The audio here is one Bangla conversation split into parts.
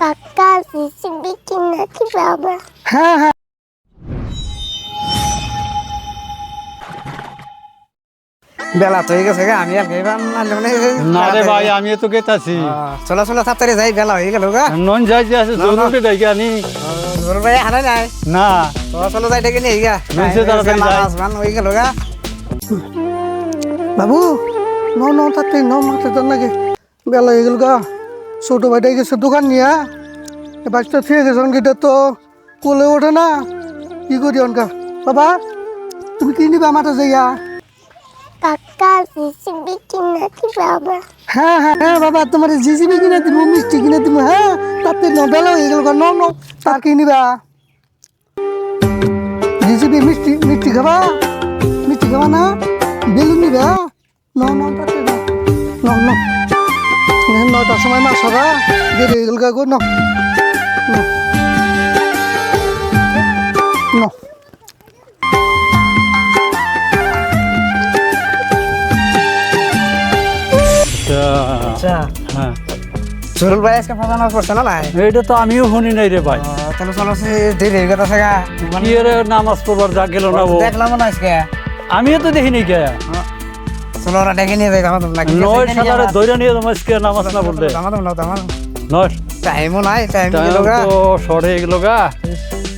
কাকা হ্যাঁ হ্যাঁ। বেলা তো হয়ে গেছে গা, আমি আর না মানে না রে ভাই আমি তো গেতাছি। চলো চলো তাড়াতাড়ি যাই বেলা হয়ে গেল গা। নন যাই যে আছে জরুরি ডাইকে আনি। ধর ভাই হারাই নাই। না। চলো চলো যাই ডেকে নিয়ে গা। নিচে তাড়াতাড়ি যাই। আসমান হয়ে গেল গা। বাবু ন ন তাতে ন মাঠে তোর নাকি বেলা হয়ে গেল গা। ছোট ভাইটাই গেছে দোকান নিয়ে। এ বাচ্চা থুয়ে গেছে অনকিটা তো কোলে ওঠে না। কি করি অনকা? বাবা তুমি কি নিবে মাঠে যাইয়া? হ্যাঁ হ্যাঁ হ্যাঁ বাবা তোমার জিজিবি কিনে দিব মিষ্টি কিনে দিব হ্যাঁ তাতে বেলা হয়ে গেল ন ন তার কি নিবা? জিজিবি মিষ্টি মিষ্টি খাবা? মিষ্টি খাবা না? বেলুন নিবে? ন ন তাতে ন ন ন হ্যাঁ, সময় মাছ হবে দেরি হয়ে গেল গো ন। ন। ন। আচ্ছা, হ্যাঁ। সুরুল ভাই আজকে ফাঁসানো করছে না নাই এইটা তো আমিও শুনি নাই রে ভাই। তাহলে চলো সে দেরি হয়ে গেছে গা। কি রে নামাজ পড়বার যা গেল না ও দেখলাম না আজকে। আমিও তো দেখিনি কে। ওরা ডেকে নিয়ে যাই আমার নাকি নয় সালারে দৈরা নিয়ে তোমার আজকে নামাজ না নয়। টাইমও নাই টাইম গেল গা তো গেল গা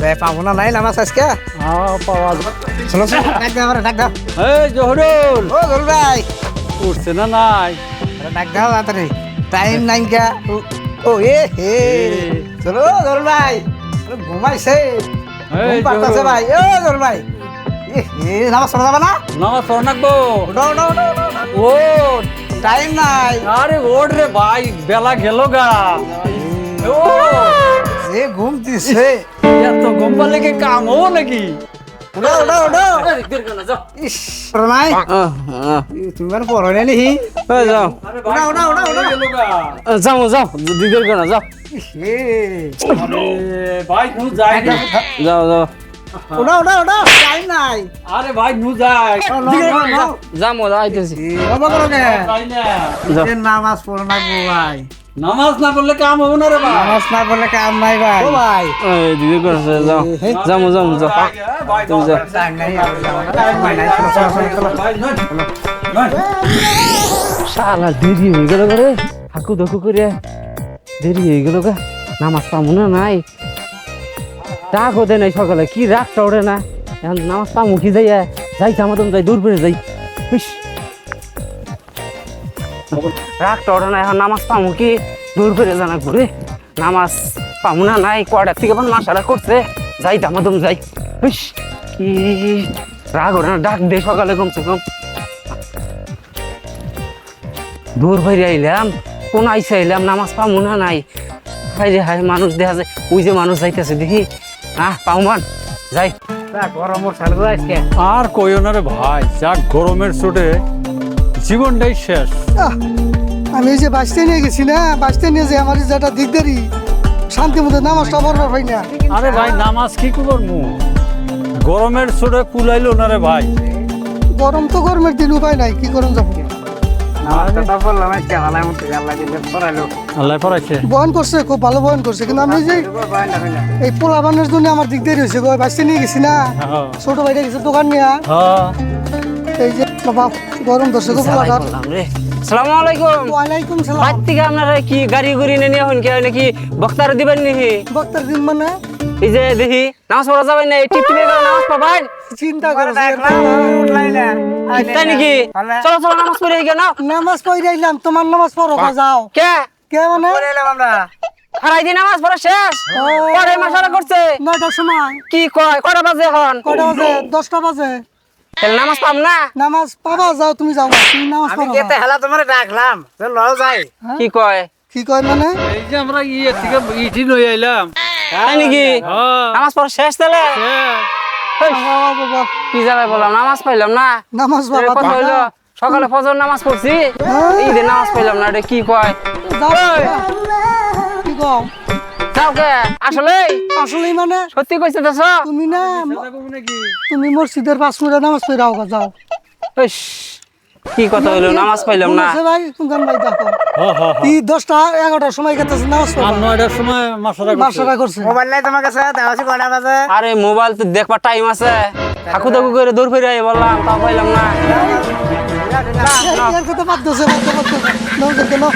তাই পাবো না নাই নামাজ আজকে আ, পাওয়া যায়। চলো ডাক দাও ডাক দাও। এই জহরুল। ও জল ভাই। উঠছে না নাই? ডাক দাও তাড়াতাড়ি। টাইম নাই কা ও- এ হে। চলো জল ভাই। ঘুমাইছে। ঘুম পাড়তাছে ভাই। ও ভাই। এ হে নামাজ পড়া যাবে না? নামাজ পড় নাকবো ওঠো ওঠো ওঠো ওঠো, ওঠো। ও টাইম নাই। আরে ওঠ রে ভাই বেলা গেল গা। ও সে ঘুম দিছে। এত গম্বা লেগে কাম হব নাকি? ওঠো ওঠো ওঠো ইস পড়ো নাই? ই, তুমি মানে পড়ো নাই নি যাও আরে ওঠো ওঠো ওঠো ওঠো গেল গা যাও যাও দিদির কেন যাও। হে আরে ভাই নু যাই না। যাও যাও। ওঠো ওঠো ওঠো টাইম নাই। আরে ভাই নু যাই। যাও মজা আইতেছি। বাবা করো কে। এ, নামাজ পড়ো না গো ভাই। নামাজ না পড়লে কাম হবে না রে ভাই। নামাজ না পড়লে কাম নাই ভাই। ও ভাই। এই দিদি করছে যাও। যাও যাও তুমি শালা দেরি হয়ে গেল রে। হাকু দকু করে দেরি হয়ে গেল গা নামাজ পামু না নাই? রাগ হতে নাই সকালে কি রাগটা ওঠে না? এখন নামাজ পামু কি যাই যাই আমাদের যাই দূর করে যাই। ইস। রাগটা ওঠে না এখন নামাজ পামু কি? দূর করে জানা ঘুরে নামাজ পামু না নাই কয়টার থেকে আমার মাসারা করছে? যাই দামাদম যাই ইস, কি রাগ ওঠে না ডাক দে সকালে কমসে কম। দূর বাইরে আইলাম কোন আইসে আইলাম নামাজ পামু না নাই। হাই রে হাই মানুষ দেখা যায় ওই যে মানুষ যাইতেছে দেখি। আহ পাউমান যাই। আর কইও না রে ভাই যা গরমের চোটে জীবনটাই শেষ। আহ, আমি যে বাঁচতে নিয়ে গেছি না বাঁচতে নিয়ে যে আমার যেটা দিকদারি শান্তি মতো নামাজটা পড়বার পাই না। আরে ভাই নামাজ কি করব গরমের চোটে কুলাইলো না রে ভাই। গরম তো গরমের দিন উপায় নাই কি করুন যাব? বয়ন করছে খুব ভালো বয়ন করছে কিন্তু আমি যে এই পোলা বানের জন্য আমার দিকদারি হয়েছে গো বাঁচতে নিয়ে গেছি না? হ্যাঁ। ছোট ভাইটা গেছে দোকান নিয়ে। হ্যাঁ। এই যে বাবা গরম ধরছে গো পোলাটার সালামু আলাইকুম। ওয়ালাইকুম সালাম। আপনারা কি গাড়ি গুড়ি নিয়ে হন কি? হয় নাকি বক্তার দিবেন নাকি? বক্তার দিন মানে? এই যে দেখি নামাজ পড়া যাবেন না টিপ টিপে করে নামাজ পড়বেন চিন্তা করে তাই নাকি? চলো চলো নামাজ পড়ে কেন নামাজ পড়ে আইলাম তোমার নামাজ পড়ো যাও কে? কে মানে? হারাই দিন নামাজ পড়া শেষ। পরে মাসারা করছে? নয়টার সময়। কি কয়? কটা বাজে এখন? কটা বাজে? দশটা বাজে। নামাজ পাম না? নামাজ পাবা যাও তুমি যাও তুমি নামাজ পড়ো গা। হেলা তোমার ডাকলাম লও যাই। কি কয়? কি কয় মানে? এই যে আমরা ইয়ে থেকে ইটি লই আইলাম। তাই নাকি? হ্যাঁ। নামাজ পড়া শেষ তাহলে? কি যাবে বললাম? নামাজ পাইলাম না? নামাজ কথা হইল। সকালে ফজর নামাজ পড়ছি। ঈদের নামাজ পাইলাম না এটা কি কয়? যাও। কি আসলে? মানে? সত্যি কইছে তুমি না নাকি তুমি মসজিদের পাঁচ মিনিট নামাজ পড়ে আও গা, যাও। ইস, কি কথা হলো নামাজ পাইলাম না। ভাই গান ভাই দেখো। কি দশটা এগারোটার সময় গেতেছে নামাজ আর পড়বা নয়টার সময় করছে। মাসারা করছে। মোবাইল নাই তোমার কাছে? দাও আছে কটা বাজে? আরে মোবাইল তো দেখবার টাইম আছে। হাকু দাকু করে দৌড় ফিরে আই বললাম তাও পাইলাম না। এর কথা বাদ দিছে বাদ দাও। নাও দেখো